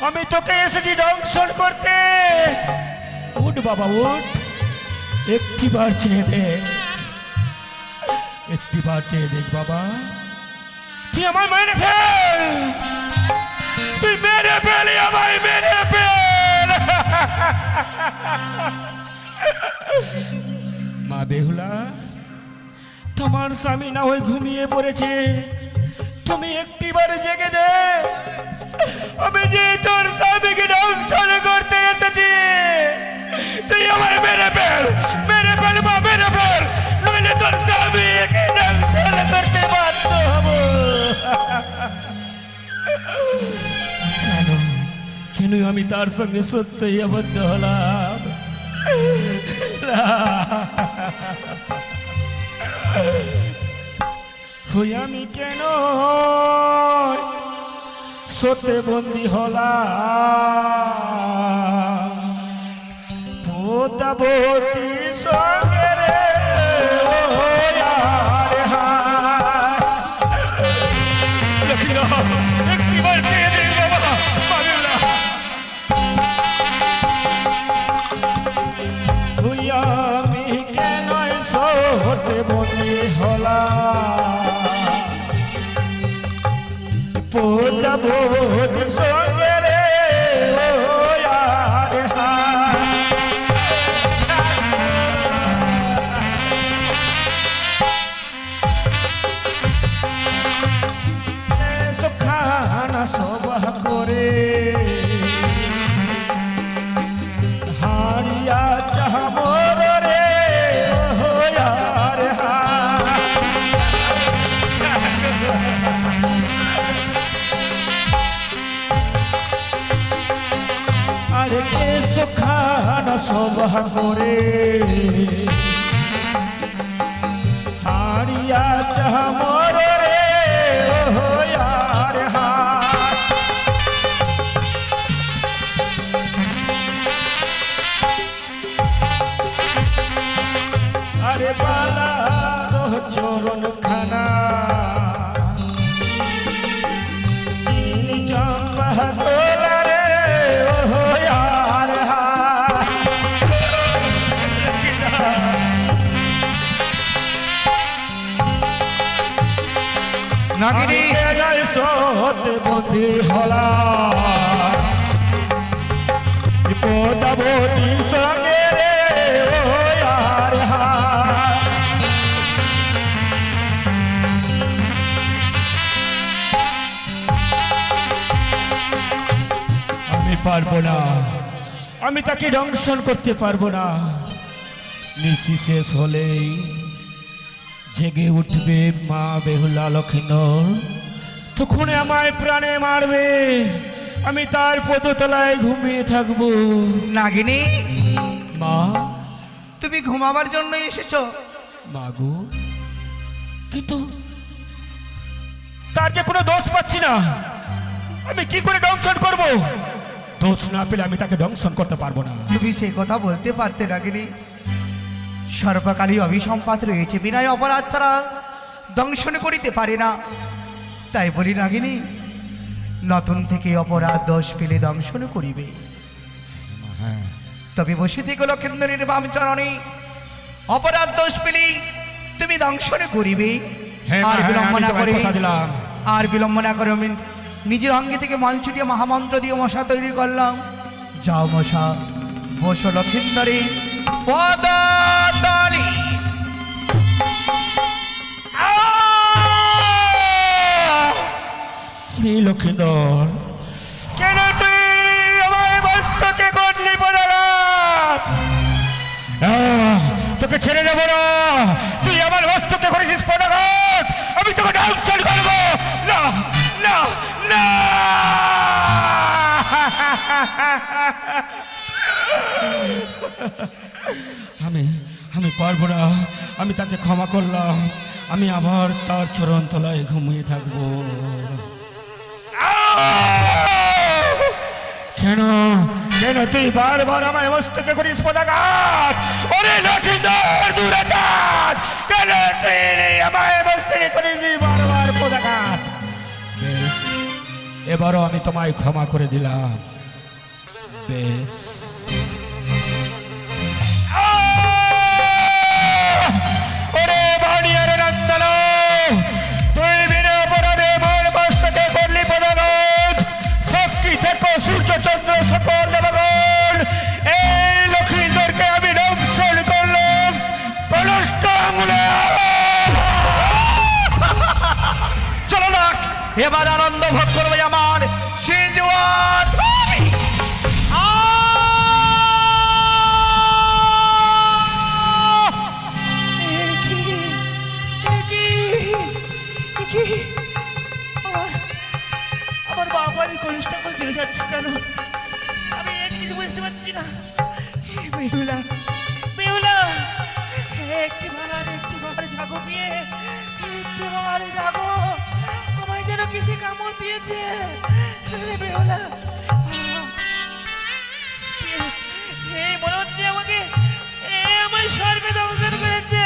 আমি তোকে এসেছি দংশন করতে। উঠ বাবা উঠ। একটি বার চেয়ে দেখ। একটি বার চেয়ে দেখ বাবা। তুই আমার মেরে ফেল। তুই মেরে ফেলি আমায় মেরে ফেল। মা বেহুলা তোমার স্বামী না হয়ে ঘুমিয়ে পড়েছে। তুমি একটিবার জেগে দে কেন আমি তার সঙ্গে সত্যই আবদ্ধ হলাম। হই আমি কেন সতে বন্দি হলাম পোতাবতীর সঙ্গে পোতাবতীর সঙ্গে সুখানা করে। হারিয়া চাহ মোর চরণ খানা আমি পারব না। আমি তাকে দংশন করতে পারব না। নিশি শেষ হলেই জেগে উঠবে মা বেহুলা লক্ষিণর তখন আমায় প্রাণে মারবে। আমি তার পদতলায় ঘুমিয়ে থাকব। নাগিনী? মা? তুমি ঘুমাবার জন্য এসেছ। মাগো? কিন্তু তার যে কোনো দোষ পাচ্ছি না। আমি কি করে দংশন করব? দোষ না পেলে আমি তাকে দংশন করতে পারব না। তুমি সেই কথা বলতে পারতে নাগিনী। সর্বকালী অভিসম্পাত রয়েছে বিনয় অপরাধ ছাড়া দংশন করিতে পারে না। তাই বলি নাগিনী নতুন থেকে অপরাধ দোষ পেলে দংশন করিবে। তবে বসে থেকে লক্ষেন্দ্রের বাম চরণে অপরাধ দোষ পেলে তুমি দংশন করিবে। আর বিলম্ব না করে আর বিলম্ব না করে আমি নিজের অঙ্গে থেকে মাল ছুটিয়ে মহামন্ত্র দিয়ে মশা তৈরি করলাম। যাও মশা বসো লক্ষিন্দরী পদাতলি রে লক্ষিন্দর কেন তুই আমার বস্তুকে করলি পদাঘাত তোকে ছেড়ে দেব না। তুই আমার বস্তুকে করেছিস পদাঘাত আমি তোকে ডাউনসাইড করব। না না না। আমি আমি পারব না। আমি তাকে ক্ষমা করলাম। আমি আবার তার চরণ তলায় ঘুমিয়ে থাকব। কেন? কেন তুই বারবার আমায় মস্তকে করিস পদাঘাত? ওরে লক্ষিন্দর দূরে চাঁদ! কেন তুই আমায় মস্তকে করিস বারবার পদাঘাত? এবারও আমি তোমায় ক্ষমা করে দিলাম। বেশ। এবার আনন্দ ভোগ করবে আমার আমার বাবারই কলিষ্ঠা করে চলে যাচ্ছে কেন? আমি কিছু বুঝতে পারছি না। আমায় যেন কিসে কামড় দিয়েছে। বেহুলা। মনে হচ্ছে আমাকে আমার সর্বে দংশন করেছে।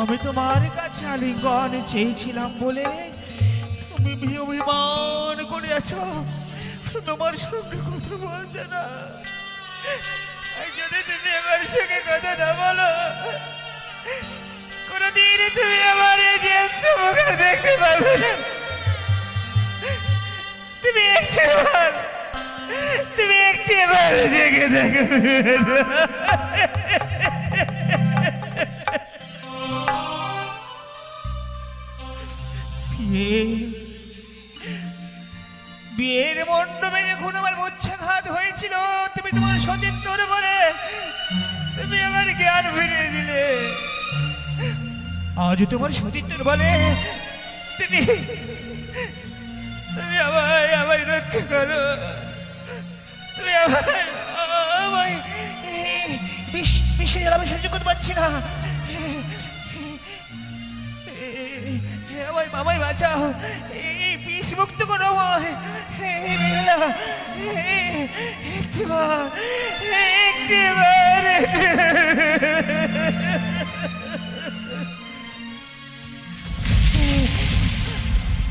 আমি তোমার কাছে আলিঙ্গন চেয়েছিলাম বলে তুমি অভিমান করে আছো তোমার সঙ্গে কথা বলছে না। তুমি আমার সঙ্গে কথা না বলো কোনোদিন তুমি আমার এই জ্যান্ত দেখতে পারবে না তুমি একটিবার তুমি একটিবার জেগে দেখবে বিয়ে বিয়ের মণ্ডপে যখন আমার মুচ্ছাঘাত হয়েছিল তুমি তোমার সতীত্বর তুমি আমার জ্ঞান ফিরিয়েছিলে আজ তোমার সতীত্বর বলে তুমি তুমি আমায় আমায় রক্ষা করো তুমি আমায় আমায় বিষে আমি সহ্য করতে পারছি না আমায় মামাই বাঁচাও এই বিষ মুক্ত করো আমায় একটিবার একটিবার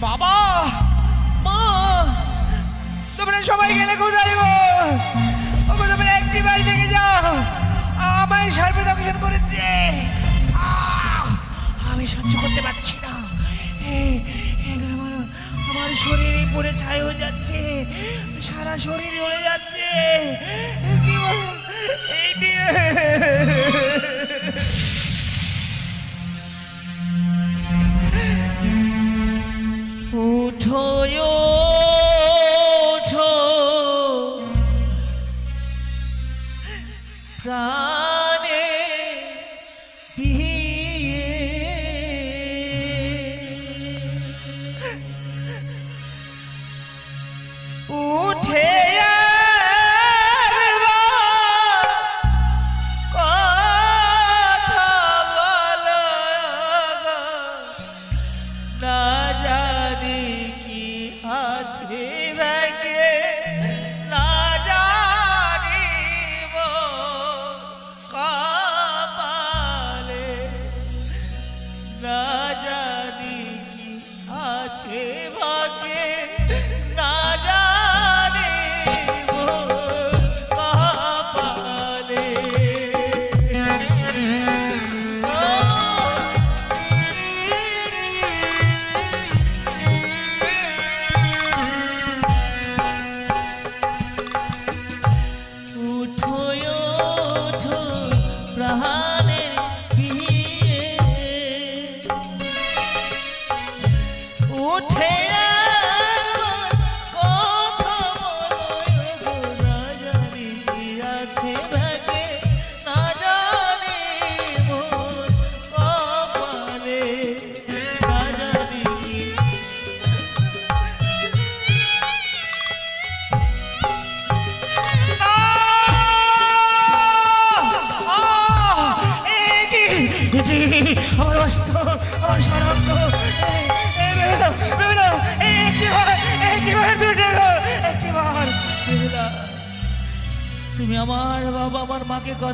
বাবা! মা! তোমরা সবাই গেলে কোথায় গো? ওগো, তোমরা একটিবার দেখে যাও। আমায় সর্বে দংশন করেছে আমি সহ্য করতে পারছি না। আমার শরীরে পড়ে ছাই হয়ে যাচ্ছে। সারা শরীর উড়ে যাচ্ছে। উঠো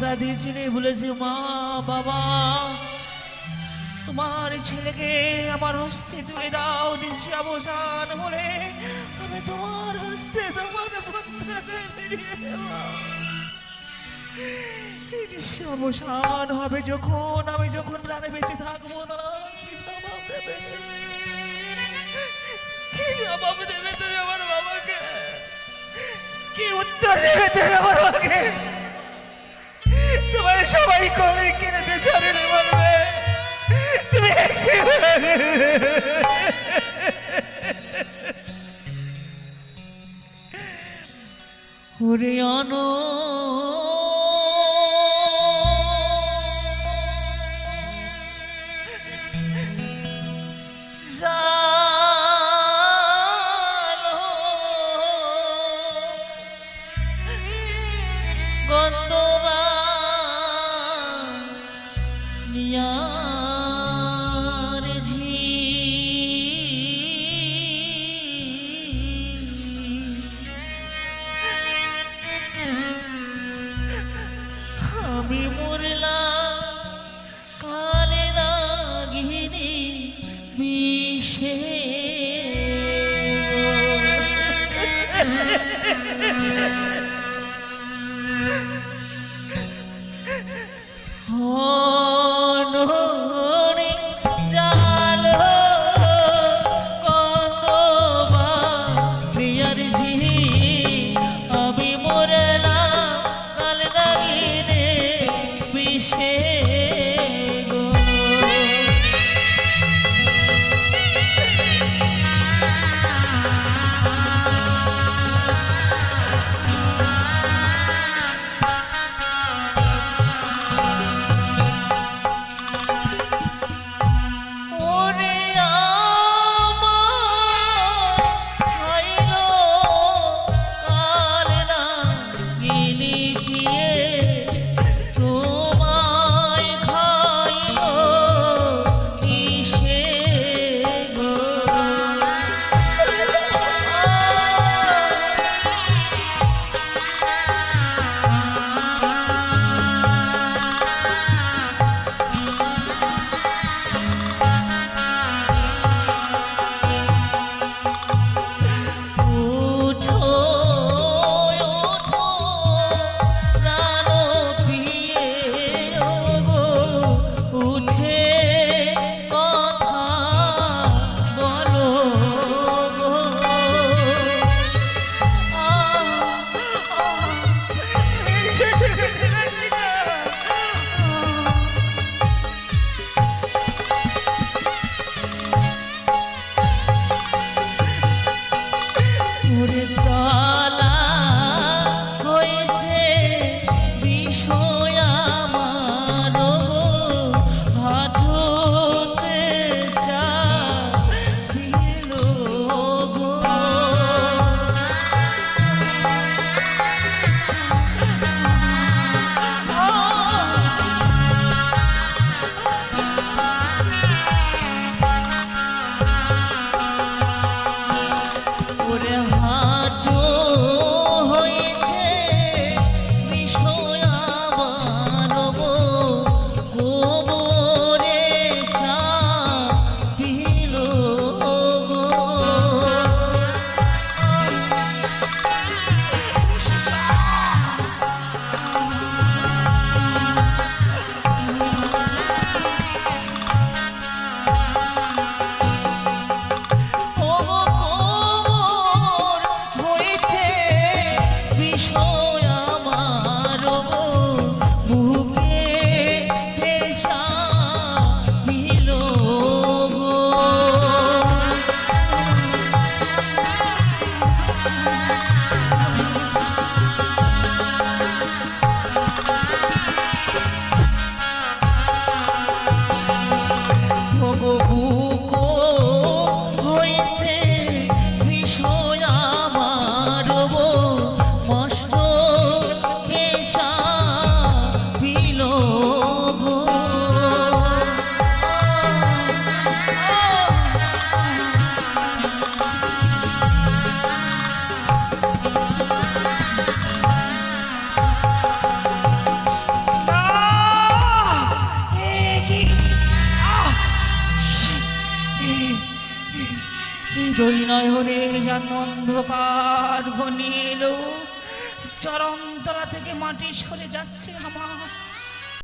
কথা দিয়েছিলে, বলেছি, মা, বাবা, তোমার ছেলেকে আমার হস্তে তুলে দাও দিচ্ছি অবসান বলে। আমি তোমার হস্তে তোমার অবসান হবে যখন, আমি যখন প্রাণে বেঁচে থাকব না কি জবাব দেবে তুমি আমার বাবাকে? কি উত্তর দেবে তুমি আমার বাবাকে? তোমার সবাই কবে কিনে চলে বলবে? তুমি ওরে মাটি সরে যাচ্ছে আমার।